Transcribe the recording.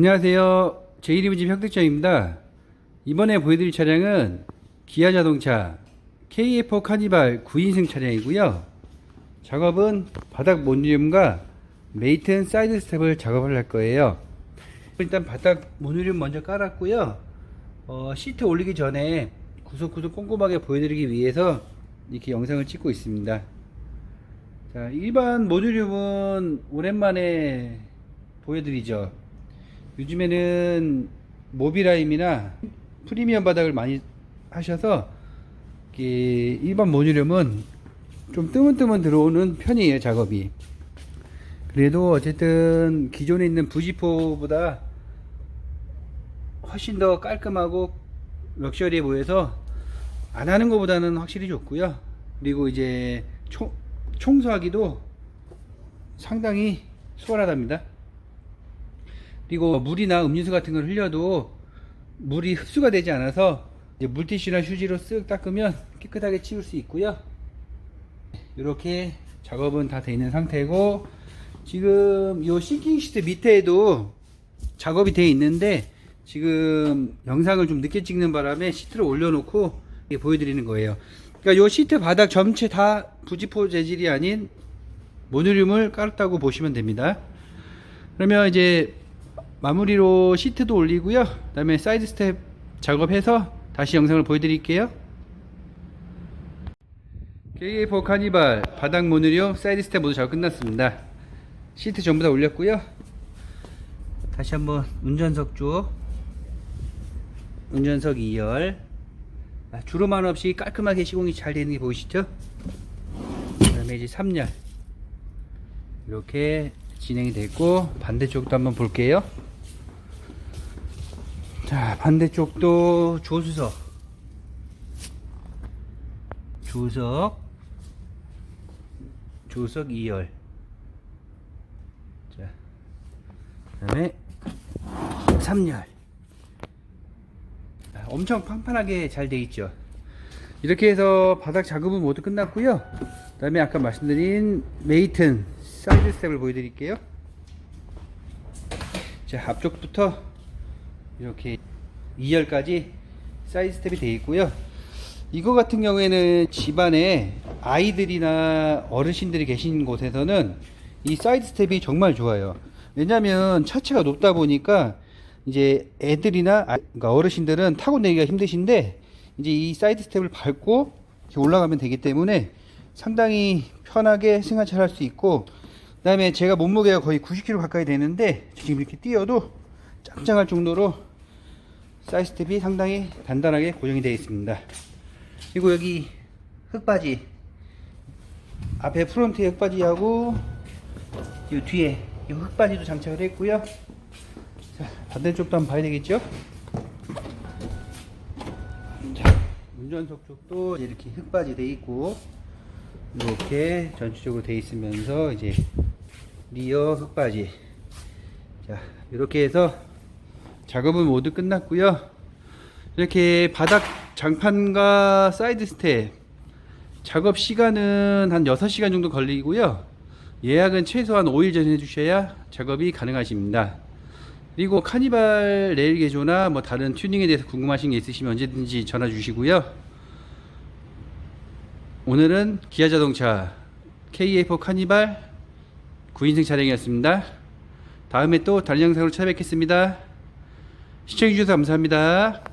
안녕하세요. 제1리브집 혁득장입니다. 이번에 보여드릴 차량은 기아 자동차 KF4 카니발 9인승 차량이고요. 작업은 바닥 모듈륨과 메이튼 사이드 스텝을 작업을 할 거예요. 일단 바닥 모듈륨 먼저 깔았고요. 어, 시트 올리기 전에 구석구석 꼼꼼하게 보여드리기 위해서 이렇게 영상을 찍고 있습니다. 자, 일반 모듈륨은 오랜만에 보여드리죠. 요즘에는 모비라임이나 프리미엄 바닥을 많이 하셔서 일반 모듈륨은 좀 뜨문뜨문 들어오는 편이에요 작업이. 그래도 어쨌든 기존에 있는 부지포보다 훨씬 더 깔끔하고 럭셔리해 보여서 안 하는 것보다는 확실히 좋고요. 그리고 이제 총, 청소하기도 상당히 수월하답니다 그리고 물이나 음료수 같은 걸 흘려도 물이 흡수가 되지 않아서 물티슈나 휴지로 쓱 닦으면 깨끗하게 치울 수 있고요. 이렇게 작업은 다 되어 있는 상태고 지금 요 싱킹 시트 밑에도 작업이 되어 있는데 지금 영상을 좀 늦게 찍는 바람에 시트를 올려놓고 보여드리는 거예요. 그러니까 요 시트 바닥 전체 다 부지포 재질이 아닌 모듈륨을 깔았다고 보시면 됩니다. 그러면 이제 마무리로 시트도 올리고요. 그 다음에 사이드 스텝 작업해서 다시 영상을 보여드릴게요. KA4 카니발 바닥 모듈용 사이드 스텝 모두 작업 끝났습니다. 시트 전부 다 올렸고요. 다시 한번 운전석 쪽 운전석 2열 아, 주로만 없이 깔끔하게 시공이 잘 되는 게 보이시죠? 그 다음에 이제 3열 이렇게 진행이 됐고 반대쪽도 한번 볼게요. 자 반대쪽도 조수석. 조석. 조석 2열. 자 그 다음에 3열. 엄청 판판하게 잘 돼 있죠. 이렇게 해서 바닥 작업은 모두 끝났고요. 그 다음에 아까 말씀드린 메이튼 사이드 스텝을 보여드릴게요. 자 앞쪽부터 이렇게 2열까지 사이드 스텝이 되어 있고요. 이거 같은 경우에는 집안에 아이들이나 어르신들이 계신 곳에서는 이 사이드 스텝이 정말 좋아요. 왜냐면 차체가 높다 보니까 이제 애들이나 아- 그러니까 어르신들은 타고 내기가 힘드신데 이제 이 사이드 스텝을 밟고 올라가면 되기 때문에 상당히 편하게 승하차를 할 수 있고 그 다음에 제가 몸무게가 거의 90kg 가까이 되는데 지금 이렇게 뛰어도 짱짱할 정도로 사이드 스텝이 상당히 단단하게 고정이 되어 있습니다. 그리고 여기 흙바지 앞에 프론트에 흙바지하고 이 뒤에 이 흙바지도 장착을 했고요. 자, 반대쪽도 한번 봐야 되겠죠? 자, 운전석 쪽도 이렇게 흙바지 돼 있고 이렇게 전체적으로 돼 있으면서 이제 리어 흙바지 자 이렇게 해서 작업은 모두 끝났고요. 이렇게 바닥 장판과 사이드 스텝 작업 시간은 한 6시간 정도 걸리고요. 예약은 최소한 5일 전에 해주셔야 작업이 가능하십니다. 그리고 카니발 레일 개조나 뭐 다른 튜닝에 대해서 궁금하신 게 있으시면 언제든지 전화 주시고요. 오늘은 기아 자동차 KA4 카니발 9인승 차량이었습니다. 다음에 또 다른 영상으로 찾아뵙겠습니다 시청해주셔서 감사합니다